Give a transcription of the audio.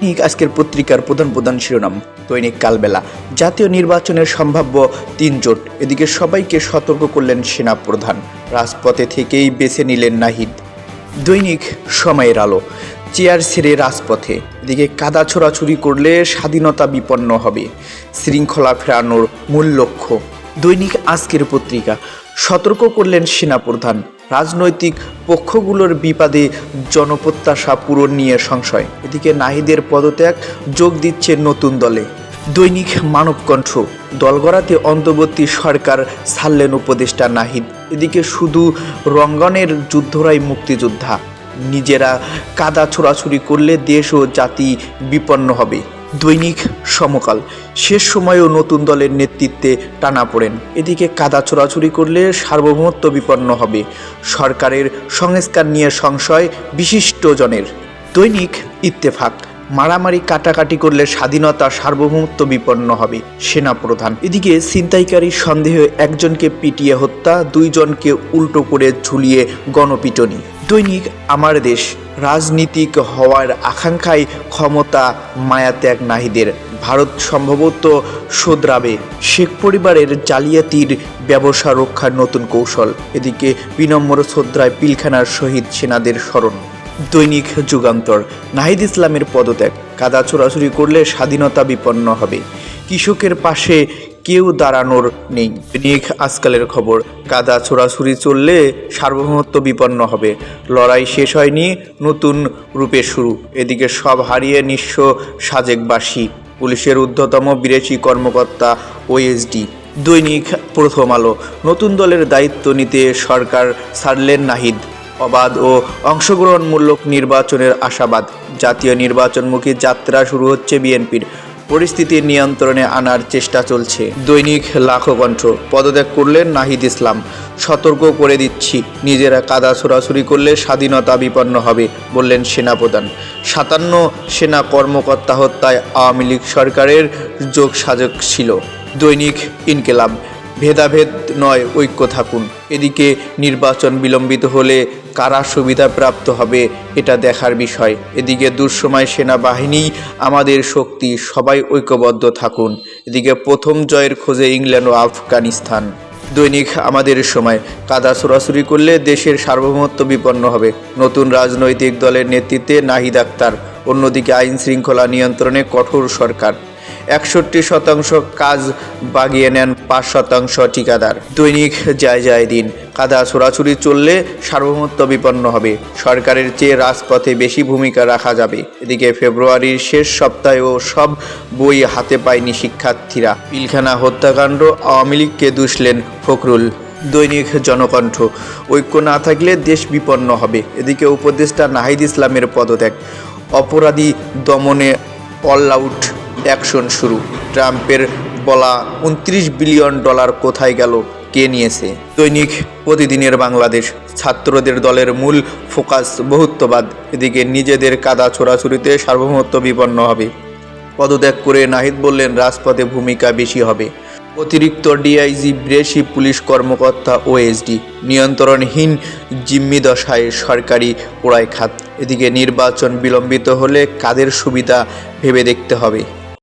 দৈনিক আজকের পত্রিকার প্রধান প্রধান শিরোনাম, দৈনিক কালবেলা। জাতীয় নির্বাচনের সম্ভাব্য তিন জোট, এদিকে সবাইকে সতর্ক করলেন সেনা প্রধান। রাজপথে থেকেই বেছে নিলেন নাহিদ। দৈনিক সময়ের আলো, চেয়ার ছেড়ে রাজপথে, এদিকে কাদা ছোড়াছুরি করলে স্বাধীনতা বিপন্ন হবে। শৃঙ্খলা ফেরানোর মূল লক্ষ্য। দৈনিক আজকের পত্রিকা, সতর্ক করলেন সেনাপ্রধান রাজনৈতিক পক্ষগুলোর বিবাদে জনপ্রত্যাশা পূরণ নিয়ে সংশয়। এদিকে নাহিদের পদত্যাগ যোগ দিচ্ছে নতুন দলে। দৈনিক মানবকণ্ঠ, দলগড়াতে অন্তর্বর্তী সরকার ছাড়লেন উপদেষ্টা নাহিদ। এদিকে শুধু রঙ্গনের যুদ্ধরাই মুক্তিযোদ্ধা। নিজেরা কাদা ছোড়াছুরি করলে দেশ ও জাতি বিপন্ন হবে। দৈনিক সমকাল। শেষ সময়েও নতুন দলের নেতৃত্বে টানা পড়েন। এদিকে কাদা ছোড়াছুরি করলে সার্বভৌমত্ব বিপন্ন হবে। সরকারের সংস্কার নিয়ে সংশয় বিশিষ্টজনের দৈনিক ইত্তেফাক। মারামারি কাটাকাটি করলে স্বাধীনতা সার্বভৌমত্ব বিপন্ন হবে সেনা প্রধান এদিকে ছিনতাইকারী সন্দেহে একজনকে পিটিয়ে হত্যা, দুইজনকে উল্টো করে ঝুলিয়ে গণপিটনি। দৈনিক আমার দেশ, রাজনীতিক হওয়ার আকাঙ্ক্ষায় ক্ষমতা মায়াত্যাগ নাহিদের ভারত সম্ভবত শোধরাবে শেখ পরিবারের জালিয়াতির ব্যবসা রক্ষার নতুন কৌশল। এদিকে বিনম্র শ্রদ্ধায় পিলখানার শহীদ সেনাদের স্মরণ। দৈনিক যুগান্তর। নাহিদ ইসলামের পদত্যাগ। কাদা চোরাচুরি করলে স্বাধীনতা বিপন্ন হবে। কৃষকের পাশে কেউ দাঁড়ানোর নেই। দৈনিক আজকালের খবর, কাদা ছোড়াছুরি চললে সার্বভৌমত্ব বিপন্ন হবে। লড়াই শেষ হয়নি, নতুন রূপে শুরু। এদিকে সব হারিয়ে নিঃস্ব সাজেকবাসী। পুলিশের ঊর্ধ্বতম বিদেশি কর্মকর্তা ওএসডি। দৈনিক প্রথম আলো। নতুন দলের দায়িত্ব নিতে সরকার ছাড়লেন নাহিদ। অবাধ ও অংশগ্রহণমূলক নির্বাচনের আশাবাদ। জাতীয় নির্বাচনমুখী যাত্রা শুরু হচ্ছে বিএনপির। পরিস্থিতি নিয়ন্ত্রণে আনার চেষ্টা চলছে। দৈনিক লাখো কণ্ঠ। পদত্যাগ করলেন নাহিদ ইসলাম। সতর্ক করে দিচ্ছি। নিজেরা কাদা ছোড়াছুরি করলে স্বাধীনতা বিপন্ন হবে, বললেন সেনাপ্রধান। সাতান্ন সেনা কর্মকর্তা হত্যায় আওয়ামী লীগ সরকারের যোগ সাজক ছিল। দৈনিক ইনকেলাব। ভেদাভেদ নয়, ঐক্য থাকুন। এদিকে নির্বাচন বিলম্বিত হলে কারা সুবিধা প্রাপ্ত হবে এটা দেখার বিষয়। এদিকে দুঃসময় সেনাবাহিনী, আমাদের শক্তি, সবাই ঐক্যবদ্ধ থাকুন। এদিকে প্রথম জয়ের খোঁজে ইংল্যান্ড ও আফগানিস্তান। দৈনিক আমাদের সময়, কাদা ছোড়াছুরি করলে দেশের সার্বভৌমত্ব বিপন্ন হবে। নতুন রাজনৈতিক দলের নেতৃত্বে নাহিদ আক্তার, অন্যদিকে আইন শৃঙ্খলা নিয়ন্ত্রণে কঠোর সরকার। একষট্টি শতাংশ কাজ বাগিয়ে নেন, পাঁচ শতাংশ ঠিকাদার। দৈনিক যায় যায় দিন, কাদা ছোড়াছুরি চললে সার্বভৌমত্ব বিপন্ন হবে। সরকারের চেয়ে রাজপথে বেশি ভূমিকা রাখা যাবে। এদিকে ফেব্রুয়ারির শেষ সপ্তাহেও সব বই হাতে পায়নি শিক্ষার্থীরা। পিলখানা হত্যাকাণ্ড আওয়ামী লীগকে দুষলেন ফখরুল। দৈনিক জনকণ্ঠ, ঐক্য না থাকলে দেশ বিপন্ন হবে। এদিকে উপদেষ্টা নাহিদ ইসলামের পদত্যাগ, অপরাধী দমনে অল আউট। অ্যাকশন শুরু। ট্রাম্পের বলা উনত্রিশ বিলিয়ন ডলার কোথায় গেল, কে নিয়েছে? দৈনিক প্রতিদিনের বাংলাদেশ, ছাত্রদের দলের মূল ফোকাস বহুত্ববাদ। এদিকে নিজেদের কাদা ছোড়াছুরিতে সার্বভৌমত্ব বিপন্ন হবে। পদত্যাগ করে নাহিদ বললেন, রাজপথে ভূমিকা বেশি হবে। অতিরিক্ত ডিআইজি ব্রেসি পুলিশ কর্মকর্তা, ওএসডি নিয়ন্ত্রণহীন জিম্মি দশায় সরকারি পোড়াই খাত এদিকে নির্বাচন বিলম্বিত হলে কাদের সুবিধা ভেবে দেখতে হবে?